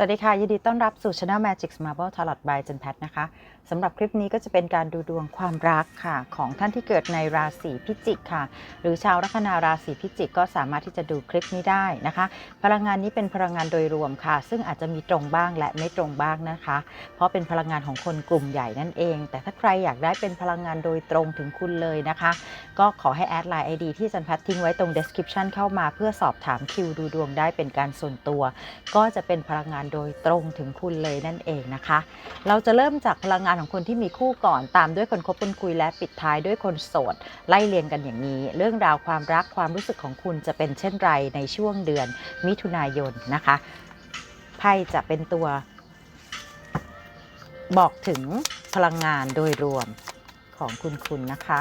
สวัสดีค่ะ ยินดีต้อนรับสู่ Channel Magic Marble Tarot by จันแพทนะคะสำหรับคลิปนี้ก็จะเป็นการดูดวงความรักค่ะ ของท่านที่เกิดในราศีพิจิกค่ะ หรือชาวลัคนาราศีพิจิกก็สามารถที่จะดูคลิปนี้ได้นะคะ พลังงานนี้เป็นพลังงานโดยรวมค่ะ ซึ่งอาจจะมีตรงบ้างและไม่ตรงบ้างนะคะ เพราะเป็นพลังงานของคนกลุ่มใหญ่นั่นเอง แต่ถ้าใครอยากได้เป็นพลังงานโดยตรงถึงคุณเลยนะคะ ก็ขอให้แอดไลน์ ID ที่จันแพททิ้งไว้ตรง description เข้ามา เพื่อสอบถามคิวดูดวงได้เป็นการส่วนตัว ก็จะเป็นพลังงานโดยตรงถึงคุณเลยนั่นเองนะคะ เราจะเริ่มจากพลังงานของคนที่มีคู่ก่อนตามด้วยคนคบคนคุยและปิดท้ายด้วยคนโสด ไล่เรียงกันอย่างนี้ เรื่องราวความรักความรู้สึกของคุณจะเป็นเช่นไรในช่วงเดือนมิถุนายนนะคะไพ่จะเป็นตัว บอกถึงพลังงานโดยรวมของคุณคุณนะคะ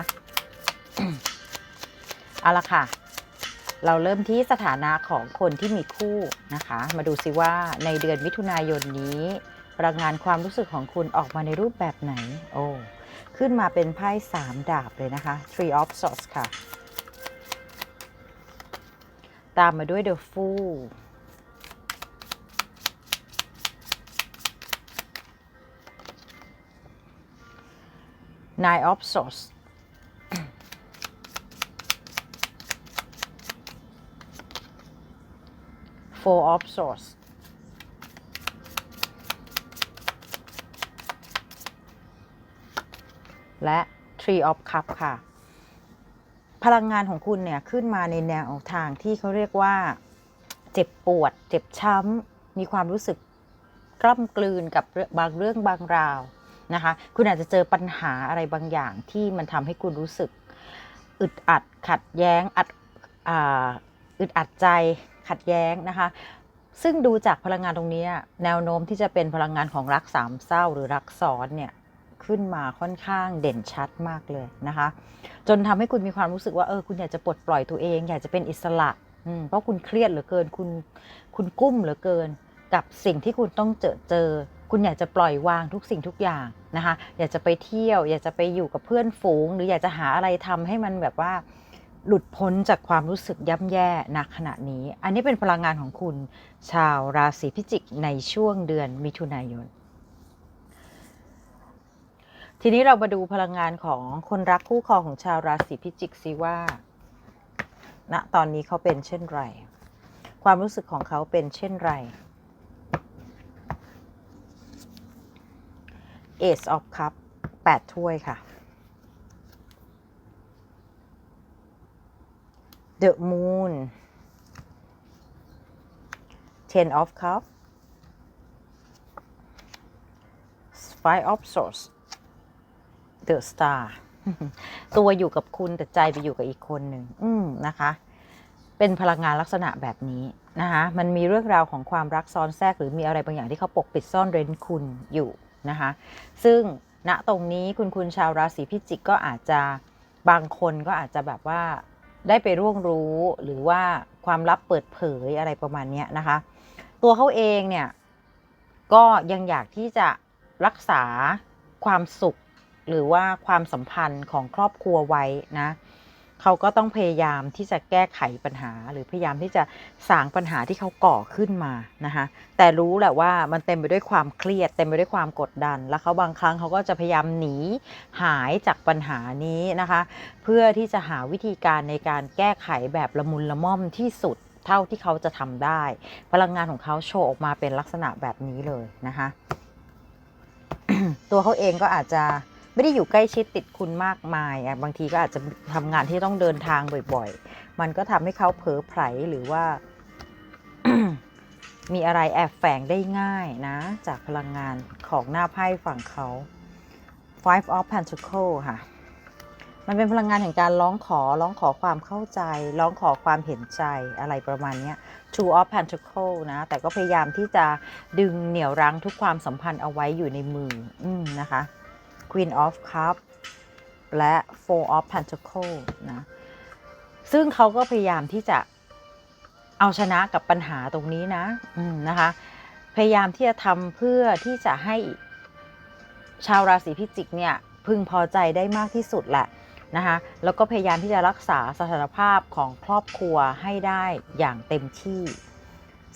เอาละค่ะ เราเริ่มที่สถานะของคนที่มีคู่นะคะ มาดูซิว่าในเดือนมิถุนายนนี้พลังงานความรู้สึกของคุณออกมาในรูปแบบไหน โอ้ ขึ้นมาเป็นไพ่สามดาบเลยนะคะ Three of Swords ค่ะ ตามมาด้วย The Fool Nine of Swords Four of Swords และ Tree of Cup ค่ะ พลังงานของคุณเนี่ย ขึ้นมาในแนวทางที่เขาเรียกว่า เจ็บปวด เจ็บช้ำ มีความรู้สึกกล้ำกลืนกับบางเรื่องบางราวนะคะ คุณอาจจะเจอปัญหาอะไรบางอย่างที่มันทำให้คุณรู้สึก อึดอัดขัดแย้งอัดออึดอัดใจ ขัดแย้งนะคะ ซึ่งดูจากพลังงานตรงนี้แนวโน้มที่จะเป็นพลังงานของรักสามเศร้าหรือรักซ้อนเนี่ยขึ้นมาค่อนข้างเด่นชัดมากเลยนะคะ จนทำให้คุณมีความรู้สึกว่าเออคุณอยากจะปลดปล่อยตัวเอง อยากจะเป็นอิสระเพราะคุณเครียดเหลือเกินคุณคุณกุ้มเหลือเกิน กับสิ่งที่คุณต้องเจอเจอ คุณอยากจะปล่อยวางทุกสิ่งทุกอย่างนะคะ อยากจะไปเที่ยว อยากจะไปอยู่กับเพื่อนฝูง หรืออยากจะหาอะไรทำให้มันแบบว่า หลุดพ้นจากความรู้สึกย่ำแย่ณขณะนี้ อันนี้เป็นพลังงานของคุณชาวราศีพิจิกในช่วงเดือนมิถุนายน ทีนี้เรามาดูพลังงานของคนรักคู่ครองของชาวราศีพิจิกซิว่าณตอนนี้เขาเป็นเช่นไร ความรู้สึกของเขาเป็นเช่นไร Ace of Cup 8 ถ้วยค่ะ The Moon Ten of Cup Five of Swords The Star ตัวอยู่กับคุณแต่ใจไปอยู่กับอีกคนหนึ่งอืมนะคะ เป็นพลังงานลักษณะแบบนี้นะคะมันมีเรื่องราวของความรักซ้อนแทรกหรือมีอะไรบางอย่างที่เขาปกปิดซ่อนเร้นคุณอยู่นะคะซึ่งณตรงนี้คุณคุณชาวราศีพิจิกก็อาจจะบางคนก็อาจจะแบบว่า ได้ไปร่วงรู้หรือว่าความลับเปิดเผยอะไรประมาณนี้นะคะ ตัวเขาเองเนี่ยก็ยังอยากที่จะรักษาความสุขหรือว่าความสัมพันธ์ของครอบครัวไว้นะ เขาก็ต้องพยายามที่จะแก้ไขปัญหา หรือพยายามที่จะสางปัญหาที่เขาก่อขึ้นมานะคะแต่รู้แหละว่ามันเต็มไปด้วยความเครียด เต็มไปด้วยความกดดัน แล้วเขาบางครั้งเขาก็จะพยายามหนีหายจากปัญหานี้นะคะ เพื่อที่จะหาวิธีการในการแก้ไขแบบละมุนละม่อมที่สุดเท่าที่เขาจะทำได้ พลังงานของเขาโชว์ออกมาเป็นลักษณะแบบนี้เลยนะคะตัวเขาเองก็อาจจะ ไม่ได้อยู่ใกล้ชิดติดคุณมากมายอะบางทีก็อาจจะทำงานที่ต้องเดินทางบ่อยๆ มันก็ทำให้เขาเผลอไผลหรือว่า มีอะไรแอบแฝงได้ง่ายนะ จากพลังงานของหน้าไพ่ฝั่งเขา Five of Pentacles ค่ะ มันเป็นพลังงานแห่งการร้องขอร้องขอความเข้าใจ ร้องขอความเห็นใจอะไรประมาณนี้ Two of Pentacles นะ แต่ก็พยายามที่จะดึงเหนี่ยวรั้งทุกความสัมพันธ์เอาไว้อยู่ในมืออืมนะคะ Queen of Cup และ Four of Pentacles นะ ซึ่งเขาก็พยายามที่จะเอาชนะกับปัญหาตรงนี้นะนะคะ พยายามที่จะทำเพื่อที่จะให้ชาวราศีพิจิกเนี่ยพึงพอใจได้มากที่สุดแหละนะคะแล้วก็พยายามที่จะรักษาสถานภาพของครอบครัวให้ได้อย่างเต็มที่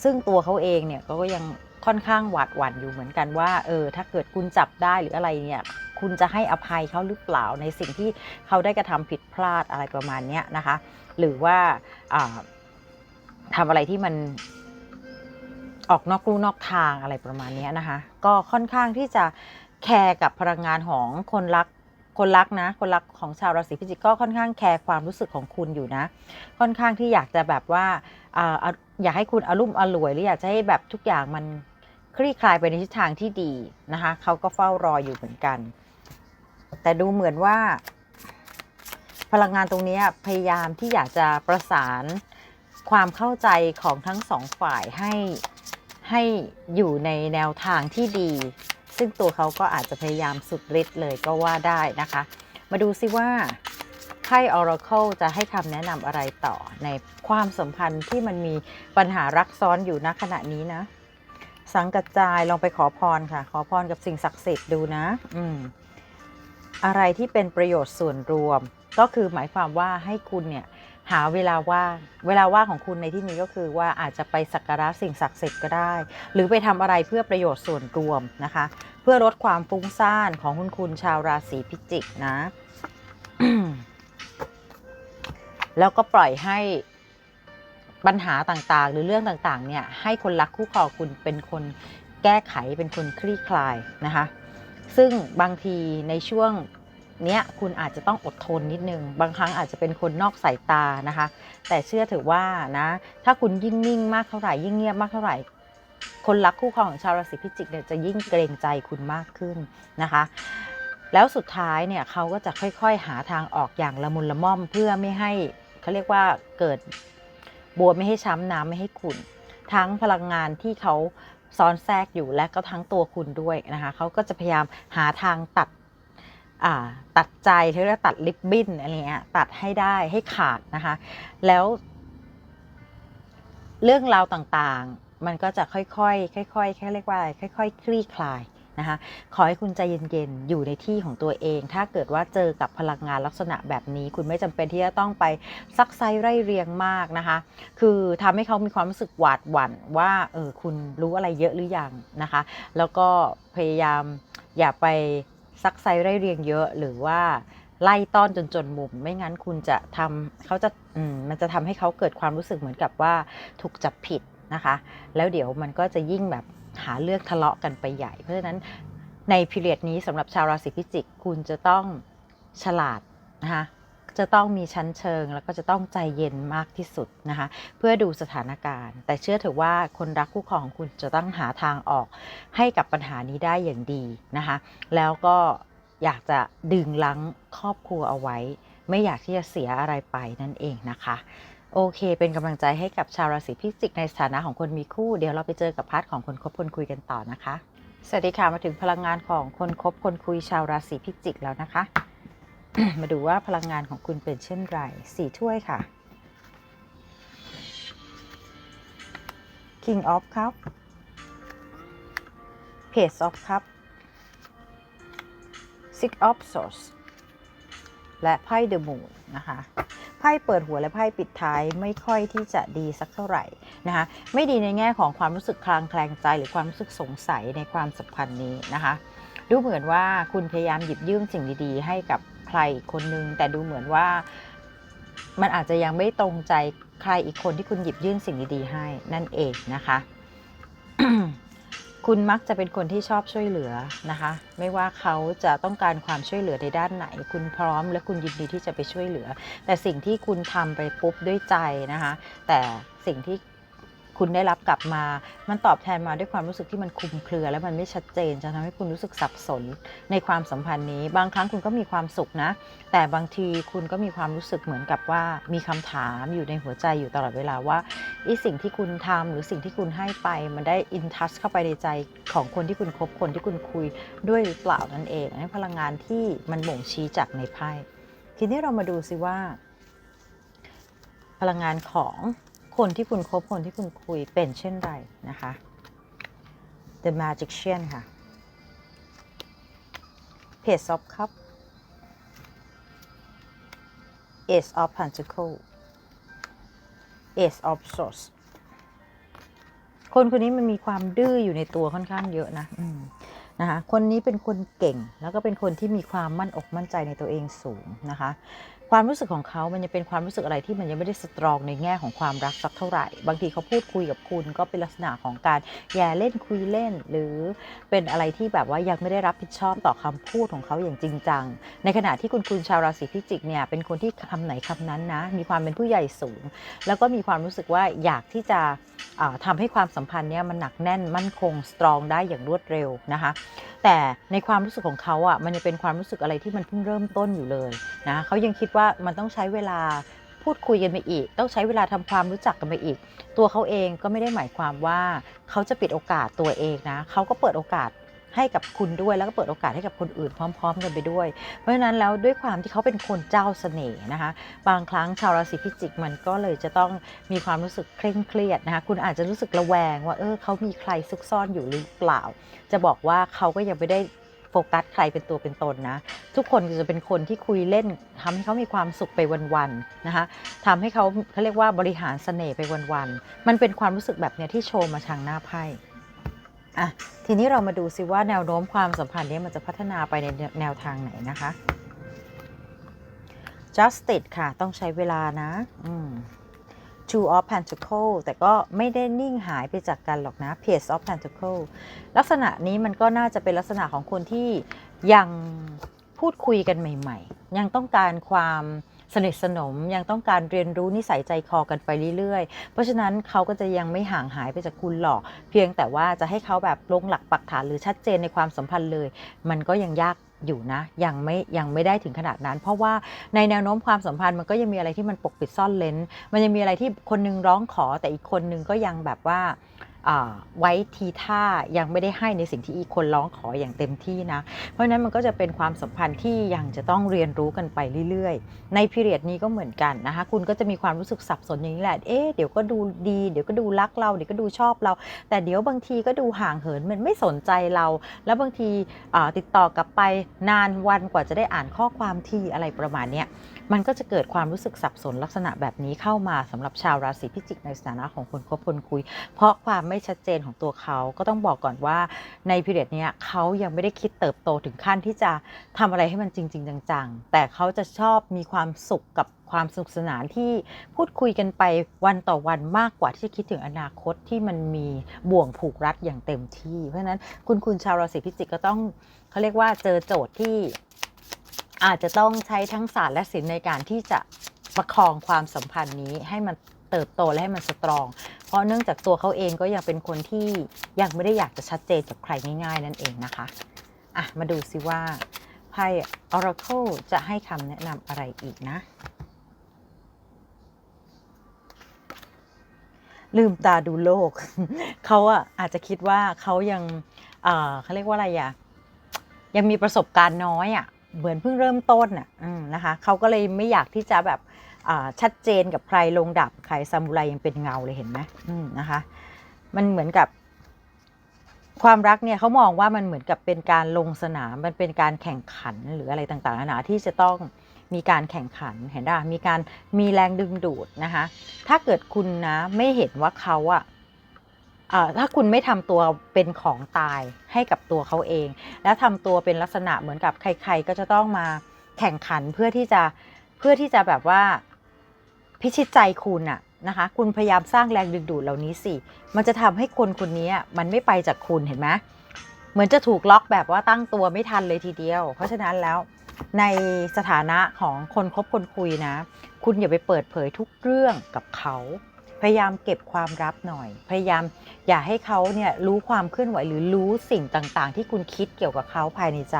ซึ่งตัวเขาเองเนี่ยก็ยัง ค่อนข้างหวาดหวั่นอยู่เหมือนกันว่าเออถ้าเกิดคุณจับได้หรืออะไรเนี่ยคุณจะให้อภัยเขาหรือเปล่าในสิ่งที่เขาได้กระทำผิดพลาดอะไรประมาณนี้นะคะ หรือว่าอ่าทำอะไรที่มันออกนอกลู่นอกทางอะไรประมาณนี้นะคะ ก็ค่อนข้างที่จะแคร์กับพลังงานของคนรักคนรักนะ คนรักของชาวราศีพิจิกก็ค่อนข้างแคร์ความรู้สึกของคุณอยู่นะ ค่อนข้างที่อยากจะแบบว่าออยากให้คุณอารมณ์อร่วยหรืออยากจะให้แบบทุกอย่างมัน คลี่คลายไปในทิศทางที่ดีนะคะเขาก็เฝ้ารออยู่เหมือนกัน แต่ดูเหมือนว่า พลังงานตรงนี้พยายามที่อยากจะประสานความเข้าใจของทั้งสองฝ่ายให้ให้อยู่ในแนวทางที่ดี ซึ่งตัวเขาก็อาจจะพยายามสุดฤทธิ์เลยก็ว่าได้นะคะ มาดูซิว่าไพ่ Oracle จะให้คำแนะนำอะไรต่อในความสัมพันธ์ที่มันมีปัญหารักซ้อนอยู่ณขณะนี้นะ สังกัจจายลองไปขอพรค่ะ ขอพรกับสิ่งศักดิ์สิทธิ์ดูนะ อืมอะไรที่เป็นประโยชน์ส่วนรวม ก็คือหมายความว่าให้คุณเนี่ยหาเวลาว่างเวลาว่างของคุณในที่นี้ก็คือว่าอาจจะไปสักการะสิ่งศักดิ์สิทธิ์ก็ได้ หรือไปทำอะไรเพื่อประโยชน์ส่วนรวมนะคะ เพื่อลดความฟุ้งซ่านของคุณคุณชาวราศีพิจิกนะ แล้วก็ปล่อยให้ ปัญหาต่างๆ หรือเรื่องต่างๆเนี่ยให้คนรักคู่ครองคุณเป็นคนแก้ไขเป็นคนคลี่คลายนะคะ ซึ่งบางทีในช่วงเนี้ยคุณอาจจะต้องอดทนนิดนึง บางครั้งอาจจะเป็นคนนอกสายตานะคะ แต่เชื่อถือว่านะถ้าคุณยิ่งนิ่งมากเท่าไหร่ยิ่งเงียบมากเท่าไหร่ คนรักคู่ครองของชาวราศีพิจิกเนี่ยจะยิ่งเกรงใจคุณมากขึ้นนะคะ แล้วสุดท้ายเนี่ยเขาก็จะค่อยๆ หาทางออกอย่างละมุนละม่อมเพื่อไม่ให้เขาเรียกว่าเกิด บัวไม่ให้ช้ำน้ำไม่ให้ขุ่นทั้งพลังงานที่เขาซ้อนแทรกอยู่และก็ทั้งตัวคุณด้วยนะคะเขาก็จะพยายามหาทางตัดตัดใจเขาเรียกว่าตัดลิบบิ้นอะไรเงี้ยตัดให้ได้ให้ขาดนะคะ แล้ว เรื่องราวต่างๆ มันก็จะค่อยๆค่อยๆแค่เรียกว่าอะไรค่อย ๆ คลี่คลาย นะคะขอให้คุณใจเย็นๆ อยู่ในที่ของตัวเอง ถ้าเกิดว่าเจอกับพลังงานลักษณะแบบนี้ คุณไม่จำเป็นที่จะต้องไปซักไซไร่เรียงมากนะคะ คือทำให้เขามีความรู้สึกหวาดหวั่นว่าเออคุณรู้อะไรเยอะหรือยังนะคะ แล้วก็พยายามอย่าไปซักไซไร่เรียงเยอะหรือว่าไล่ต้อนจนจนมุม ไม่งั้นคุณจะทำเขาจะมมันจะทำให้เขาเกิดความรู้สึกเหมือนกับว่าถูกจับผิดนะคะ แล้วเดี๋ยวมันก็จะยิ่งแบบ หาเรื่องทะเลาะกันไปใหญ่ เพราะฉะนั้นในพิเรียดนี้สำหรับชาวราศีพิจิก คุณจะต้องฉลาดนะคะจะต้องมีชั้นเชิง แล้วก็จะต้องใจเย็นมากที่สุดนะคะเพื่อดูสถานการณ์ แต่เชื่อเถอะว่าคนรักคู่ครองของคุณจะต้องหาทางออกให้กับปัญหานี้ได้อย่างดีนะคะแล้วก็อยากจะดึงลังครอบครัวเอาไว้ ไม่อยากที่จะเสียอะไรไปนั่นเองนะคะ โอเค เป็นกำลังใจให้กับชาวราศีพิจิกในสถานะของคนมีคู่ เดี๋ยวเราไปเจอกับพาร์ทของคนคบคนคุยกันต่อนะคะ สวัสดีค่ะ มาถึงพลังงานของคนคบคนคุยชาวราศีพิจิกแล้วนะคะ มาดูว่าพลังงานของคุณเป็นเช่นไรสี่ถ้วยค่ะ King of Cup Page of Cup Six of Swords และไพ่ The Moon นะคะ ไพ่เปิดหัวและไพ่ปิดท้ายไม่ค่อยที่จะดีสักเท่าไหร่นะคะไม่ดีในแง่ของความรู้สึกคลางแคลงใจ หรือความรู้สึกสงสัยในความสัมพันธ์นี้นะคะดูเหมือนว่าคุณพยายามหยิบยื่นสิ่งดีๆ ให้กับใครอีกคนนึง แต่ดูเหมือนว่ามันอาจจะยังไม่ตรงใจใครอีกคนที่คุณหยิบยื่นสิ่งดีๆให้นั่นเองนะคะ คุณมักจะเป็นคนที่ชอบช่วยเหลือนะคะ ไม่ว่าเขาจะต้องการความช่วยเหลือในด้านไหน คุณพร้อมและคุณยินดีที่จะไปช่วยเหลือ แต่สิ่งที่คุณทำไปปุ๊บด้วยใจนะคะ แต่สิ่งที่ คุณได้รับกลับมา มันตอบแทนมาด้วยความรู้สึกที่มันคลุมเครือ และมันไม่ชัดเจนจะทำให้คุณรู้สึกสับสนในความสัมพันธ์นี้ บางครั้งคุณก็มีความสุขนะ แต่บางทีคุณก็มีความรู้สึกเหมือนกับว่ามีคำถามอยู่ในหัวใจอยู่ตลอดเวลาว่าไอสิ่งที่คุณทำหรือสิ่งที่คุณให้ไป มันได้อินทัชเข้าไปในใจของคนที่คุณคบคนที่คุณคุยด้วยหรือเปล่านั่นเองอันนี้พลังงานที่มันบ่งชี้จากในไพ่ทีนี้เรามาดูซิว่า พลังงานของ คนที่คุณคบคนที่คุณคุยเป็นเช่นไรนะคะ The Magician ค่ะ Page of Cup Ace of Pentacle Ace of Swords คนคนนี้มันมีความดื้ออยู่ในตัวค่อนข้างเยอะนะนะคะ คนนี้เป็นคนเก่งแล้วก็เป็นคนที่มีความมั่นอกมั่นใจในตัวเองสูงนะคะ ความรู้สึกของเขามันยังเป็นความรู้สึกอะไรที่มันยังไม่ได้สตรองในแง่ของความรักสักเท่าไหร่ บางทีเขาพูดคุยกับคุณก็เป็นลักษณะของการแย่เล่นคุยเล่น หรือเป็นอะไรที่แบบว่ายังไม่ได้รับผิดชอบต่อคำพูดของเขาอย่างจริงจัง ในขณะที่คุณคุณชาวราศีพิจิกเนี่ยเป็นคนที่คำไหนคำนั้นนะ มีความเป็นผู้ใหญ่สูง แล้วก็มีความรู้สึกว่าอยากที่จะทำาให้ความสัมพันธ์เนี้ยมันหนักแน่นมั่นคงสตรองได้อย่างรวดเร็วนะคะ แต่ในความรู้สึกของเขาอะมันจะเป็นความรู้สึกอะไรที่มันเพิ่งเริ่มต้นอยู่เลยนะเขายังคิดว่ามันต้องใช้เวลาพูดคุยกันไปอีก ต้องใช้เวลาทำความรู้จักกันไปอีก ตัวเขาเองก็ไม่ได้หมายความว่าเขาจะปิดโอกาสตัวเองนะเขาก็เปิดโอกาส ให้กับคุณด้วยแล้วก็เปิดโอกาสให้กับคนอื่นพร้อม ๆ กันไปด้วย เพราะฉะนั้นแล้วด้วยความที่เขาเป็นคนเจ้าเสน่ห์นะคะ บางครั้งชาวราศีพิจิกมันก็เลยจะต้องมีความรู้สึกเคร่งเครียดนะคะคุณอาจจะรู้สึกระแวงว่าเออเขามีใครซุกซ่อนอยู่หรือเปล่า จะบอกว่าเขาก็ยังไม่ได้โฟกัสใครเป็นตัวเป็นตนนะ ทุกคนจะเป็นคนที่คุยเล่นทำให้เขามีความสุขไปวันๆนะคะทำให้เขาเขาเรียกว่าบริหารเสน่ห์ไปวันๆมันเป็นความรู้สึกแบบเนี้ยที่โชว์มาทางหน้าไพ่ อะทีนี้เรามาดูซิว่าแนวโน้มความสัมพันธ์นี้มันจะพัฒนาไปในแนวทางไหนนะคะ justice ค่ะ ต้องใช้เวลานะ two of pentacle แต่ก็ไม่ได้นิ่งหายไปจากกันหรอกนะ page of pentacle ลักษณะนี้มันก็น่าจะเป็นลักษณะของคนที่ยังพูดคุยกันใหม่ ๆ ยังต้องการความ สนิทสนมยังต้องการเรียนรู้นิสัยใจคอกันไปเรื่อยๆ เพราะฉะนั้นเขาก็จะยังไม่ห่างหายไปจากคุณหรอก เพียงแต่ว่าจะให้เขาแบบลงหลักปักฐานหรือชัดเจนในความสัมพันธ์เลย มันก็ยังยากอยู่นะยังไม่ยังไม่ได้ถึงขนาดนั้น เพราะว่าในแนวโน้มความสัมพันธ์มันก็ยังมีอะไรที่มันปกปิดซ่อนเลนมันยังมีอะไรที่คนนึงร้องขอแต่อีกคนนึงก็ยังแบบว่าอ่า ไว้ทีท่ายังไม่ได้ให้ในสิ่งที่อีกคนร้องขออย่างเต็มที่นะ เพราะฉะนั้นมันก็จะเป็นความสัมพันธ์ที่ยังจะต้องเรียนรู้กันไปเรื่อยๆ ในพีเรียดนี้ก็เหมือนกันนะคะคุณก็จะมีความรู้สึกสับสนอย่างนี้แหละ เอ๊ะเดี๋ยวก็ดูดีเดี๋ยวก็ดูรักเราเดี๋ยวก็ดูชอบเรา แต่เดี๋ยวบางทีก็ดูห่างเหินมันไม่สนใจเรา แล้วบางทีติดต่อกลับไปนานวันกว่าจะได้อ่านข้อความทีอะไรประมาณเนี้ย มันก็จะเกิดความรู้สึกสับสนลักษณะแบบนี้เข้ามาสำหรับชาวราศีพิจิกในสถานะของคนคบคนคุย เพราะความไม่ชัดเจนของตัวเขาก็ต้องบอกก่อนว่าในพีเรียดเนี้ยเขายังไม่ได้คิดเติบโตถึงขั้นที่จะทำอะไรให้มันจริง ๆ จังๆ แต่เขาจะชอบมีความสุขกับความสนุกสนานที่พูดคุยกันไปวันต่อวันมากกว่าที่จะคิดถึงอนาคตที่มันมีบ่วงผูกรัดอย่างเต็มที่ เพราะฉะนั้นคุณคุณชาวราศีพิจิกก็ต้องเขาเรียกว่าเจอโจทย์ที่ อาจจะต้องใช้ทั้งศาสตร์และศิลป์ในการที่จะประคองความสัมพันธ์นี้ให้มันเติบโตและให้มันสตรอง เพราะเนื่องจากตัวเขาเองก็ยังเป็นคนที่ยังไม่ได้อยากจะชัดเจนกับใครง่ายๆ นั่นเองนะคะอะมาดูซิว่าไพ่ Oracle จะให้คำแนะนำอะไรอีกนะ ลืมตาดูโลก เขาอะอาจจะคิดว่าเขายังเขาเรียกว่าอะไรอะยังมีประสบการณ์น้อยอะ เหมือนเพิ่งเริ่มต้นอะนะคะเขาก็เลยไม่อยากที่จะแบบชัดเจนกับใครลงดับใครซามูไรยังเป็นเงาเลยเห็นไหมนะคะ มันเหมือนกับ ความรักเนี่ยเขามองว่ามันเหมือนกับเป็นการลงสนาม มันเป็นการแข่งขันหรืออะไรต่างๆนานาที่จะต้องมีการแข่งขันเห็นป่ะมีการมีแรงดึงดูดนะคะ ถ้าเกิดคุณนะไม่เห็นว่าเขาอะ ถ้าคุณไม่ทำตัวเป็นของตายให้กับตัวเขาเอง แล้วทำตัวเป็นลักษณะเหมือนกับใคร ๆ ก็จะต้องมาแข่งขันเพื่อที่จะเพื่อที่จะแบบว่าพิชิตใจคุณอะนะคะคุณพยายามสร้างแรงดึงดูดเหล่านี้สิ มันจะทำให้คนคนนี้มันไม่ไปจากคุณเห็นไหมเหมือนจะถูกล็อกแบบว่าตั้งตัวไม่ทันเลยทีเดียว เพราะฉะนั้นแล้วในสถานะของคนคบคนคุยนะ คุณอย่าไปเปิดเผยทุกเรื่องกับเขา พยายามเก็บความลับหน่อย พยายามอย่าให้เขาเนี่ยรู้ความเคลื่อนไหวหรือรู้สิ่งต่างๆ ที่คุณคิดเกี่ยวกับเขาภายในใจ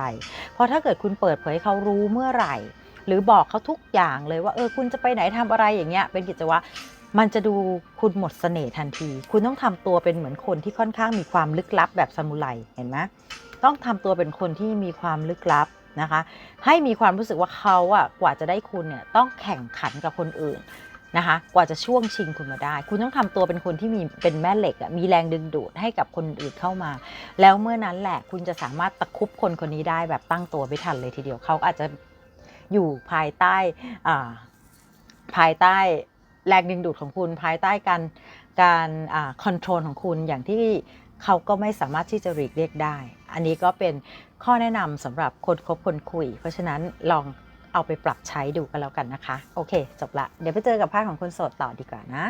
เพราะถ้าเกิดคุณเปิดเผยเขารู้เมื่อไหร่ หรือบอกเขาทุกอย่างเลยว่าเออคุณจะไปไหนทำอะไรอย่างเงี้ยเป็นกิจวัตรมันจะดูคุณหมดเสน่ห์ทันที คุณต้องทำตัวเป็นเหมือนคนที่ค่อนข้างมีความลึกลับแบบซามูไรเห็นไหมต้องทำตัวเป็นคนที่มีความลึกลับนะคะ ให้มีความรู้สึกว่าเขาอะกว่าจะได้คุณเนี่ยต้องแข่งขันกับคนอื่น นะคะ กว่าจะช่วงชิงคุณมาได้ คุณต้องทำตัวเป็นคนที่มีเป็นแม่เหล็กอะมีแรงดึงดูดให้กับคนอื่นเข้ามา แล้วเมื่อนั้นแหละคุณจะสามารถตะคุบคนคนนี้ได้แบบตั้งตัวไม่ทันเลยทีเดียวเขาอาจจะอยู่ภายใต้อาภายใต้แรงดึงดูดของคุณ ภายใต้การการคอนโทรลของคุณอย่างที่เขาก็ไม่สามารถที่จะหลีกเลี่ยงได้ อันนี้ก็เป็นข้อแนะนำสำหรับคนคบคนคุย เพราะฉะนั้นลอง เอาไปปรับใช้ดูกันแล้วกันนะคะ โอเค จบละ เดี๋ยวไปเจอกับภาคของคนโสดต่อดีกว่านะ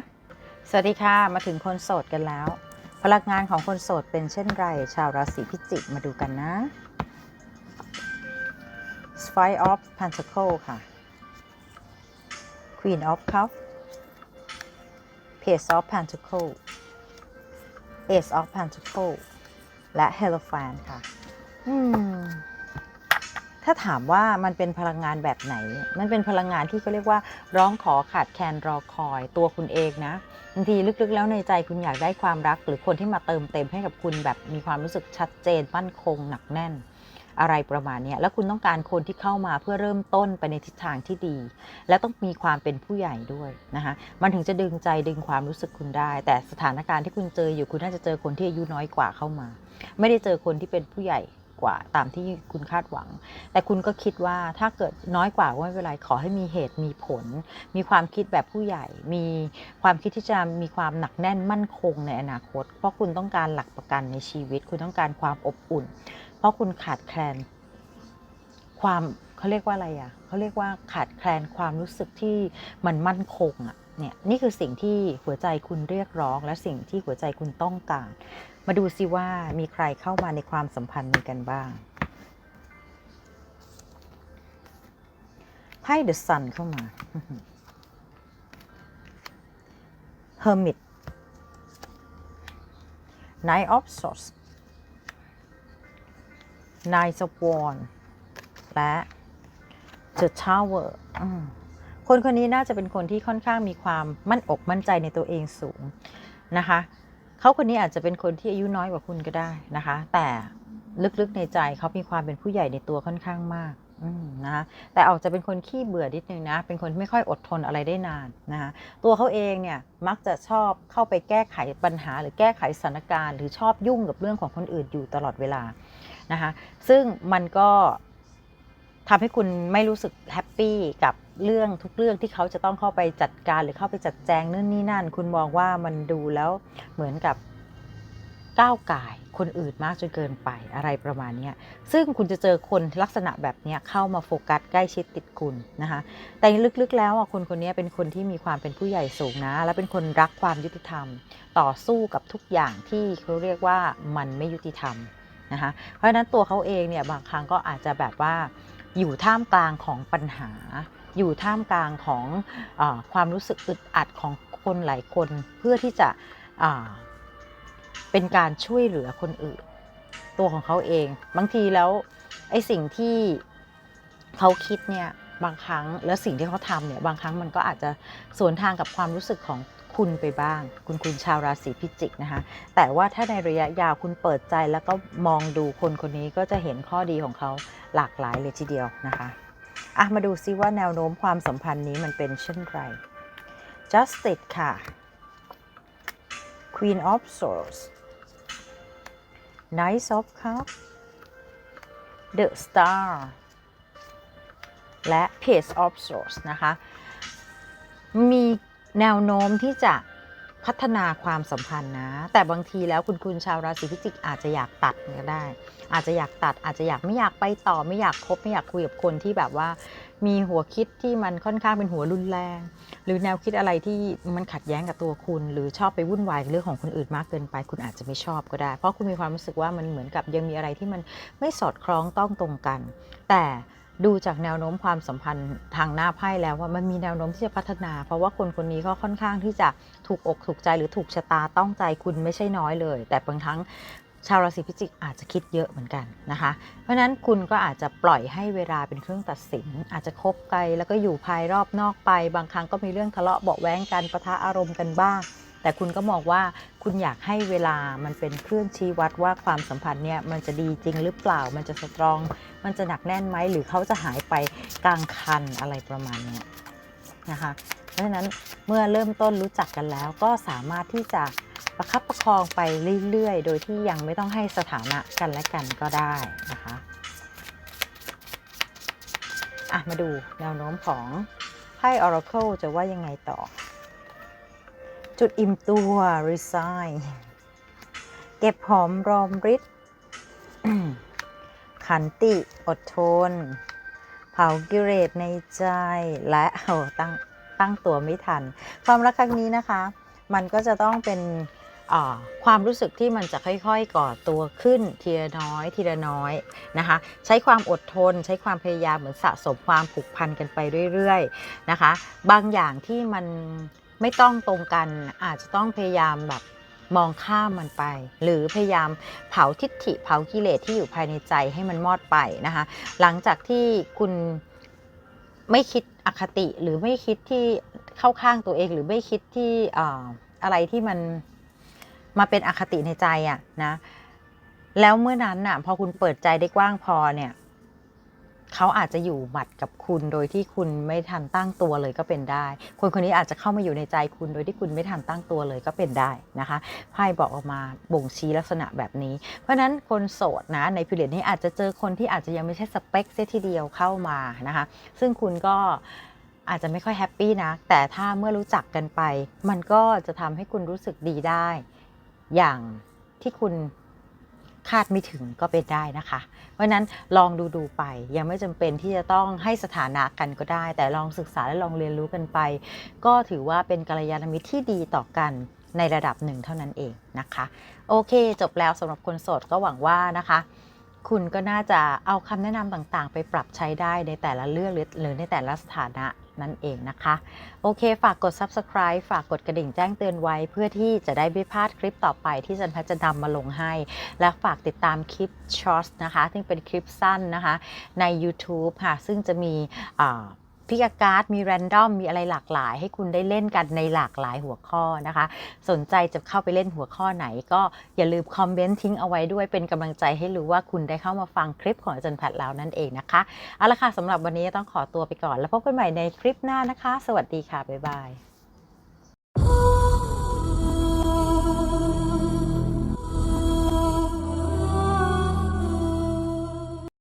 สวัสดีค่ะ มาถึงคนโสดกันแล้ว พลังงานของคนโสดเป็นเช่นไร ชาวราศีพิจิกมาดูกันนะ Five of Pentacle ค่ะ Queen of Cups Page of Pentacle Ace of Pentacle และ Hierophant ค่ะ อืม ถ้าถามว่ามันเป็นพลังงานแบบไหน มันเป็นพลังงานที่เขาเรียกว่า ร้องขอขาดแคลนรอคอยตัวคุณเองนะบางทีลึกๆ แล้วในใจคุณอยากได้ความรัก หรือคนที่มาเติมเต็มให้กับคุณแบบมีความรู้สึกชัดเจนมั่นคงหนักแน่น อะไรประมาณนี้แล้วคุณต้องการคนที่เข้ามาเพื่อเริ่มต้นไปในทิศทางที่ดี และต้องมีความเป็นผู้ใหญ่ด้วยนะคะมันถึงจะดึงใจดึงความรู้สึกคุณได้ แต่สถานการณ์ที่คุณเจออยู่คุณน่าจะเจอคนที่อายุน้อยกว่าเข้ามา ไม่ได้เจอคนที่เป็นผู้ใหญ่ กว่าตามที่คุณคาดหวัง แต่คุณก็คิดว่าถ้าเกิดน้อยกว่าก็ไม่เป็นไรขอให้มีเหตุมีผล มีความคิดแบบผู้ใหญ่ มีความคิดที่จะมีความหนักแน่นมั่นคงในอนาคต เพราะคุณต้องการหลักประกันในชีวิต คุณต้องการความอบอุ่น เพราะคุณขาดแคลน ความเขาเรียกว่าอะไรอะเขาเรียกว่าขาดแคลนความรู้สึกที่มันมั่นคงอะเนี่ยนี่คือสิ่งที่หัวใจคุณเรียกร้อง และสิ่งที่หัวใจคุณต้องการ มาดูซิว่ามีใครเข้ามาในความสัมพันธ์นี้กันบ้างไพ่ The Sun เข้ามา Hermit Knight of Swords Knight of Wands และ The Tower อืมคนคนนี้น่าจะเป็นคนที่ค่อนข้างมีความมั่นอกมั่นใจในตัวเองสูงนะคะ เขาคนนี้อาจจะเป็นคนที่อายุน้อยกว่าคุณก็ได้นะคะ แต่ลึกๆในใจเขามีความเป็นผู้ใหญ่ในตัวค่อนข้างมากนะคะแต่ออกจะเป็นคนขี้เบื่อนิดนึงนะ เป็นคนไม่ค่อยอดทนอะไรได้นานนะคะตัวเขาเองเนี่ยมักจะชอบเข้าไปแก้ไขปัญหา หรือแก้ไขสถานการณ์ หรือชอบยุ่งกับเรื่องของคนอื่นอยู่ตลอดเวลานะคะซึ่งมันก็ทำให้คุณไม่รู้สึกแฮปปี้กับเรื่องทุกเรื่องที่เขาจะต้องเข้าไปจัดการหรือเข้าไปจัดแจงนู่นนี่นั่น คุณมองว่ามันดูแล้วเหมือนกับก้าวไก่คนอื่นมากจนเกินไปอะไรประมาณนี้ซึ่งคุณจะเจอคนลักษณะแบบนี้เข้ามาโฟกัสใกล้ชิดติดคุณนะคะ แต่ลึกๆแล้วคนคนนี้เป็นคนที่มีความเป็นผู้ใหญ่สูงนะ และเป็นคนรักความยุติธรรม ต่อสู้กับทุกอย่างที่เขาเรียกว่ามันไม่ยุติธรรมนะคะ เพราะฉะนั้นตัวเขาเองเนี่ยบางครั้งก็อาจจะแบบว่าอยู่ท่ามกลางของปัญหา อยู่ท่ามกลางของอความรู้สึกอึดอัดของคนหลายคนเพื่อที่จะเป็นการช่วยเหลือคนอื่น ตัวของเขาเอง บางทีแล้วไอ้สิ่งที่เขาคิดเนี่ยบางครั้งแล้วสิ่งที่เขาทำเนี่ยบางครั้งมันก็อาจจะสวนทางกับความรู้สึกของคุณไปบ้าง คุณคุณชาวราศีพิจิกนะคะ แต่ว่าถ้าในระยะยาวคุณเปิดใจแล้วก็มองดูคนคนนี้ก็จะเห็นข้อดีของเขาหลากหลายเลยทีเดียวนะคะ อะมาดูซิว่าแนวโน้มความสัมพันธ์นี้มันเป็นเช่นไร Justice ค่ะ Queen of Swords Knight of Cups The Star และ Page of Swords นะคะ มีแนวโน้มที่จะ พัฒนาความสัมพันธ์นะ แต่บางทีแล้วคุณคุณชาวราศีพิจิกอาจจะอยากตัดก็ได้ อาจจะอยากตัดอาจจะอยากไม่อยากไปต่อไม่อยากคบไม่อยากคุยกับคนที่แบบว่า มีหัวคิดที่มันค่อนข้างเป็นหัวรุนแรง หรือแนวคิดอะไรที่มันขัดแย้งกับตัวคุณ หรือชอบไปวุ่นวายเรื่องของคนอื่นมากเกินไป คุณอาจจะไม่ชอบก็ได้ เพราะคุณมีความรู้สึกว่ามันเหมือนกับยังมีอะไรที่มันไม่สอดคล้องต้องตรงกัน แต่ ดูจากแนวโน้มความสัมพันธ์ทางหน้าไพ่แล้วว่ามันมีแนวโน้มที่จะพัฒนา เพราะว่าคนคนนี้ก็ค่อนข้างที่จะถูกอกถูกใจหรือถูกชะตาต้องใจคุณไม่ใช่น้อยเลย แต่บางครั้งชาวราศีพิจิกอาจจะคิดเยอะเหมือนกันนะคะ เพราะนั้นคุณก็อาจจะปล่อยให้เวลาเป็นเครื่องตัดสิน อาจจะคบไกลแล้วก็อยู่ภายรอบนอกไป บางครั้งก็มีเรื่องทะเลาะเบาแว้งกันปะทะอารมณ์กันบ้าง แต่คุณก็มองว่าคุณอยากให้เวลามันเป็นเครื่องชี้วัดว่าความสัมพันธ์เนี่ยมันจะดีจริงหรือเปล่า มันจะสตรอง มันจะหนักแน่นไหมหรือเขาจะหายไปกลางคันอะไรประมาณนี้นะคะ เพราะฉะนั้นเมื่อเริ่มต้นรู้จักกันแล้วก็สามารถที่จะประคับประคองไปเรื่อยๆ โดยที่ยังไม่ต้องให้สถานะกันและกันก็ได้นะคะอะมาดูแนวโน้มของไพ่ Oracle จะว่ายังไงต่อ จุดอิ่มตัว resign เก็บหอมรอมริดขันติอดทน เผากิเลสในใจและโอ้ตั้งตั้งตัวไม่ทัน ความรักครั้งนี้นะคะ มันก็จะต้องเป็นความรู้สึกที่มันจะค่อยๆ ก่อตัวขึ้นทีละน้อยทีละน้อยนะคะ ใช้ความอดทน ใช้ความพยายามเหมือนสะสมความผูกพันกันไปเรื่อยๆนะคะ บางอย่างที่มัน ไม่ต้องตรงกันอาจจะต้องพยายามแบบมองข้ามมันไป หรือพยายามเผาทิฏฐิเผากิเลสที่อยู่ภายในใจให้มันมอดไปนะคะ หลังจากที่คุณไม่คิดอคติหรือไม่คิดที่เข้าข้างตัวเอง หรือไม่คิดที่เอ่ออะไรที่มันมาเป็นอคติในใจอะนะแล้วเมื่อนั้นน่ะพอคุณเปิดใจได้กว้างพอเนี่ย เขาอาจจะอยู่หมัดกับคุณโดยที่คุณไม่ทันตั้งตัวเลยก็เป็นได้ คนคนนี้อาจจะเข้ามาอยู่ในใจคุณโดยที่คุณไม่ทันตั้งตัวเลยก็เป็นได้นะคะไพ่บอกออกมาบ่งชี้ลักษณะแบบนี้ เพราะฉะนั้นคนโสดนะในพิเรียนี้อาจจะเจอคนที่อาจจะยังไม่ใช่สเปคเสียทีเดียวเข้ามานะคะซึ่งคุณก็อาจจะไม่ค่อยแฮปปี้นะ แต่ถ้าเมื่อรู้จักกันไป มันก็จะทำให้คุณรู้สึกดีได้ อย่างที่คุณ คาดไม่ถึงก็เป็นได้นะคะ เพราะนั้นลองดูดูๆไป ยังไม่จำเป็นที่จะต้องให้สถานะกันก็ได้ แต่ลองศึกษาและลองเรียนรู้กันไป ก็ถือว่าเป็นกัลยาณมิตรที่ดีต่อกันในระดับหนึ่งเท่านั้นเองนะคะ โอเค จบแล้วสำหรับคนโสดก็หวังว่านะคะ คุณก็น่าจะเอาคำแนะนำต่างๆ ไปปรับใช้ได้ในแต่ละเรื่องหรือในแต่ละสถานะ นั่นเองนะคะ โอเค ฝากกด subscribe ฝากกดกระดิ่งแจ้งเตือนไว้เพื่อที่จะได้ไม่พลาดคลิปต่อไปที่จันพัชจะนำมาลงให้ และฝากติดตามคลิปช็อตนะคะ ซึ่งเป็นคลิปสั้นนะคะใน YouTube ค่ะ ซึ่งจะมี พิกการ์ดมีแรนดอมมีอะไรหลากหลาย ให้คุณได้เล่นกันในหลากหลายหัวข้อนะคะ สนใจจะเข้าไปเล่นหัวข้อไหน ก็อย่าลืมคอมเมนต์ทิ้งเอาไว้ด้วยเป็นกำลังใจให้รู้ว่าคุณได้เข้ามาฟังคลิปของอาจารย์แพทแล้วนั่นเองนะคะเอาละค่ะสำหรับวันนี้ต้องขอตัวไปก่อน แล้วพบกันใหม่ในคลิปหน้านะคะ สวัสดีค่ะบ๊ายบาย